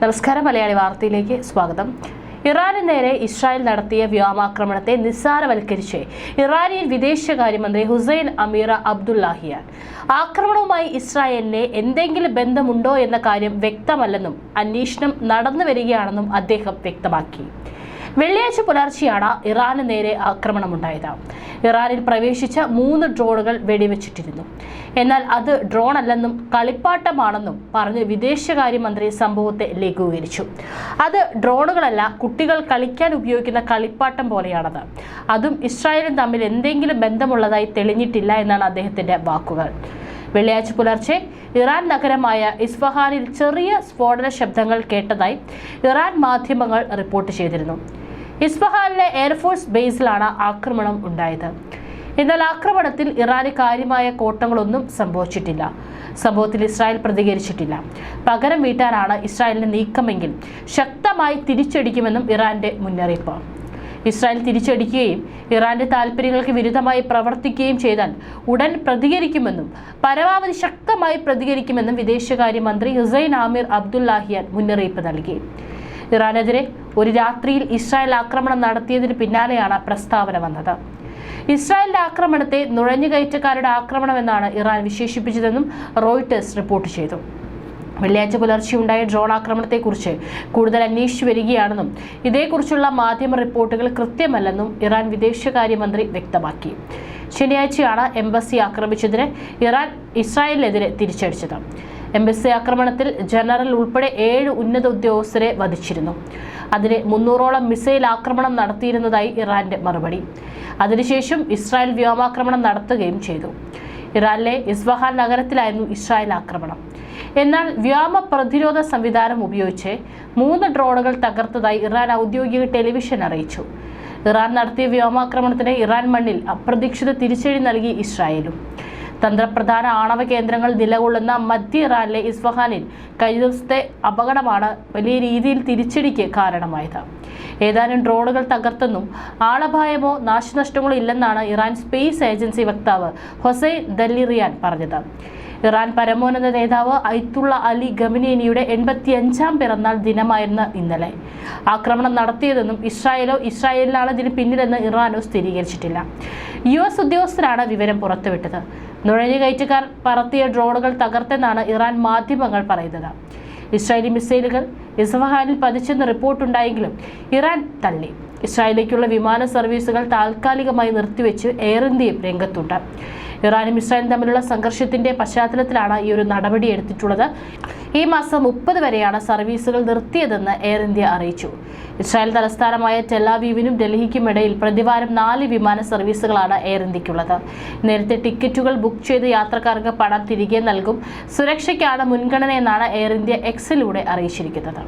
നമസ്കാരം. മലയാളി വാർത്തയിലേക്ക് സ്വാഗതം. ഇറാന് നേരെ ഇസ്രായേൽ നടത്തിയ വ്യോമാക്രമണത്തെ നിസ്സാരവൽക്കരിച്ച് ഇറാനിയൻ വിദേശകാര്യമന്ത്രി ഹുസൈൻ അമീറ അബ്ദുല്ലാഹിയാൻ. ആക്രമണവുമായി ഇസ്രായേലിന് എന്തെങ്കിലും ബന്ധമുണ്ടോ എന്ന കാര്യം വ്യക്തമല്ലെന്നും അന്വേഷണം നടന്നു വരികയാണെന്നും അദ്ദേഹം വ്യക്തമാക്കി. വെള്ളിയാഴ്ച പുലർച്ചെയാണ് ഇറാന് നേരെ ആക്രമണമുണ്ടായത്. ഇറാനിൽ പ്രവേശിച്ച മൂന്ന് ഡ്രോണുകൾ വെടിവെച്ചിട്ടിരുന്നു. എന്നാൽ അത് ഡ്രോൺ അല്ലെന്നും കളിപ്പാട്ടമാണെന്നും പറഞ്ഞ് വിദേശകാര്യമന്ത്രി സംഭവത്തെ ലഘൂകരിച്ചു. അത് ഡ്രോണുകളല്ല കുട്ടികൾ കളിക്കാൻ ഉപയോഗിക്കുന്ന കളിപ്പാട്ടം പോലെയാണത്. അതും ഇസ്രായേലും തമ്മിൽ എന്തെങ്കിലും ബന്ധമുള്ളതായി തെളിഞ്ഞിട്ടില്ല എന്നാണ് അദ്ദേഹത്തിന്റെ വാക്കുകൾ. വെള്ളിയാഴ്ച പുലർച്ചെ ഇറാൻ നഗരമായ ഇസ്ഫഹാനിൽ ചെറിയ സ്ഫോടന ശബ്ദങ്ങൾ കേട്ടതായി ഇറാൻ മാധ്യമങ്ങൾ റിപ്പോർട്ട് ചെയ്തിരുന്നു. ഇസ്ഫഹാനിലെ എയർഫോഴ്സ് ബേസിലാണ് ആക്രമണം ഉണ്ടായത്. എന്നാൽ ആക്രമണത്തിൽ ഇറാന് കാര്യമായ കോട്ടങ്ങളൊന്നും സംഭവിച്ചിട്ടില്ല. സംഭവത്തിൽ ഇസ്രായേൽ പ്രതികരിച്ചിട്ടില്ല. പകരം വീട്ടാനാണ് ഇസ്രായേലിന്റെ നീക്കമെങ്കിൽ ശക്തമായി തിരിച്ചടിക്കുമെന്നും ഇറാന്റെ മുന്നറിയിപ്പ്. ഇസ്രായേൽ തിരിച്ചടിക്കുകയും ഇറാന്റെ താൽപ്പര്യങ്ങൾക്ക് വിരുദ്ധമായി പ്രവർത്തിക്കുകയും ചെയ്താൽ ഉടൻ പ്രതികരിക്കുമെന്നും പരമാവധി ശക്തമായി പ്രതികരിക്കുമെന്നും വിദേശകാര്യമന്ത്രി ഹുസൈൻ ആമിർ അബ്ദുല്ലാഹിയാൻ മുന്നറിയിപ്പ് നൽകി. ഇറാനെതിരെ ഒരു രാത്രിയിൽ ഇസ്രായേൽ ആക്രമണം നടത്തിയതിന് പിന്നാലെയാണ് പ്രസ്താവന വന്നത്. ഇസ്രായേലിന്റെ ആക്രമണത്തെ നുഴഞ്ഞുകയറ്റക്കാരുടെ ആക്രമണമെന്നാണ് ഇറാൻ വിശേഷിപ്പിച്ചതെന്നും റോയിട്ടേഴ്സ് റിപ്പോർട്ട് ചെയ്തു. വെള്ളിയാഴ്ച പുലർച്ചെ ഉണ്ടായ ഡ്രോൺ ആക്രമണത്തെക്കുറിച്ച് കൂടുതൽ അന്വേഷിച്ചു വരികയാണെന്നും ഇതേക്കുറിച്ചുള്ള മാധ്യമ റിപ്പോർട്ടുകൾ കൃത്യമല്ലെന്നും ഇറാൻ വിദേശകാര്യമന്ത്രി വ്യക്തമാക്കി. ശനിയാഴ്ചയാണ് എംബസി ആക്രമിച്ചതിന് ഇറാൻ ഇസ്രായേലിനെതിരെ തിരിച്ചടിച്ചത്. എംബസി ആക്രമണത്തിൽ ജനറൽ ഉൾപ്പെടെ ഏഴ് ഉന്നത ഉദ്യോഗസ്ഥരെ വധിച്ചിരുന്നു. അതിന് മുന്നൂറോളം മിസൈൽ ആക്രമണം നടത്തിയിരുന്നതായി ഇറാന്റെ മറുപടി. അതിനുശേഷം ഇസ്രായേൽ വ്യോമാക്രമണം നടത്തുകയും ചെയ്തു. ഇറാനിലെ ഇസ്ബഹാൻ നഗരത്തിലായിരുന്നു ഇസ്രായേൽ ആക്രമണം. എന്നാൽ വ്യോമ പ്രതിരോധ സംവിധാനം ഉപയോഗിച്ച് മൂന്ന് ഡ്രോണുകൾ തകർത്തതായി ഇറാൻ ഔദ്യോഗിക ടെലിവിഷൻ അറിയിച്ചു. ഇറാൻ നടത്തിയ വ്യോമാക്രമണത്തിന് ഇറാൻ മണ്ണിൽ അപ്രതീക്ഷിത തിരിച്ചടി നൽകി ഇസ്രായേലും. തന്ത്രപ്രധാന ആണവ കേന്ദ്രങ്ങൾ നിലകൊള്ളുന്ന മധ്യ ഇറാനിലെ ഇസ്ഫഹാനിൽ കഴിഞ്ഞ ദിവസത്തെ അപകടമാണ് വലിയ രീതിയിൽ തിരിച്ചടിക്ക് കാരണമായത്. ഏതാനും ഡ്രോണുകൾ തകർത്തെന്നും ആളപായമോ നാശനഷ്ടങ്ങളോ ഇല്ലെന്നാണ് ഇറാൻ സ്പേസ് ഏജൻസി വക്താവ് ഹൊസൈൻ ദല്ലിറിയാൻ പറഞ്ഞത്. ഇറാൻ പരമോന്നത നേതാവ് ഐത്തുള്ള അലി ഗമിനേനിയുടെ എൺപത്തിയഞ്ചാം പിറന്നാൾ ദിനമായിരുന്ന ഇന്നലെ. ആക്രമണം നടത്തിയതെന്നും ഇസ്രായേലോ ഇസ്രായേലിനാണ് ഇതിന് പിന്നിലെന്ന് ഇറാനോ സ്ഥിരീകരിച്ചിട്ടില്ല. യു എസ് ഉദ്യോഗസ്ഥരാണ് വിവരം പുറത്തുവിട്ടത്. നുഴഞ്ഞുകയറ്റക്കാർ പറത്തിയ ഡ്രോണുകൾ തകർത്തെന്നാണ് ഇറാൻ മാധ്യമങ്ങൾ പറയുന്നത്. ഇസ്രായേലി മിസൈലുകൾ ഇസ്ഫഹാനിൽ പതിച്ചെന്ന് റിപ്പോർട്ടുണ്ടായെങ്കിലും ഇറാൻ തള്ളി. ഇസ്രായേലിലേക്കുള്ള വിമാന സർവീസുകൾ താൽക്കാലികമായി നിർത്തിവെച്ച് എയർ ഇന്ത്യയും രംഗത്തുണ്ട്. ഇറാനും ഇസ്രായേലും തമ്മിലുള്ള സംഘർഷത്തിന്റെ പശ്ചാത്തലത്തിലാണ് ഈ ഒരു നടപടി എടുത്തിട്ടുള്ളത്. ഈ മാസം മുപ്പത് വരെയാണ് സർവീസുകൾ നിർത്തിയതെന്ന് എയർ ഇന്ത്യ അറിയിച്ചു. ഇസ്രായേൽ തലസ്ഥാനമായ ടെലാവീവിനും ഡൽഹിക്കുമിടയിൽ പ്രതിവാരം നാല് വിമാന സർവീസുകളാണ് എയർ ഇന്ത്യക്കുള്ളത്. നേരത്തെ ടിക്കറ്റുകൾ ബുക്ക് ചെയ്ത് യാത്രക്കാർക്ക് പണം തിരികെ നൽകും സുരക്ഷയ്ക്കാണ് മുൻഗണനയെന്നാണ് എയർ ഇന്ത്യ എക്സിലൂടെ അറിയിച്ചിരിക്കുന്നത്.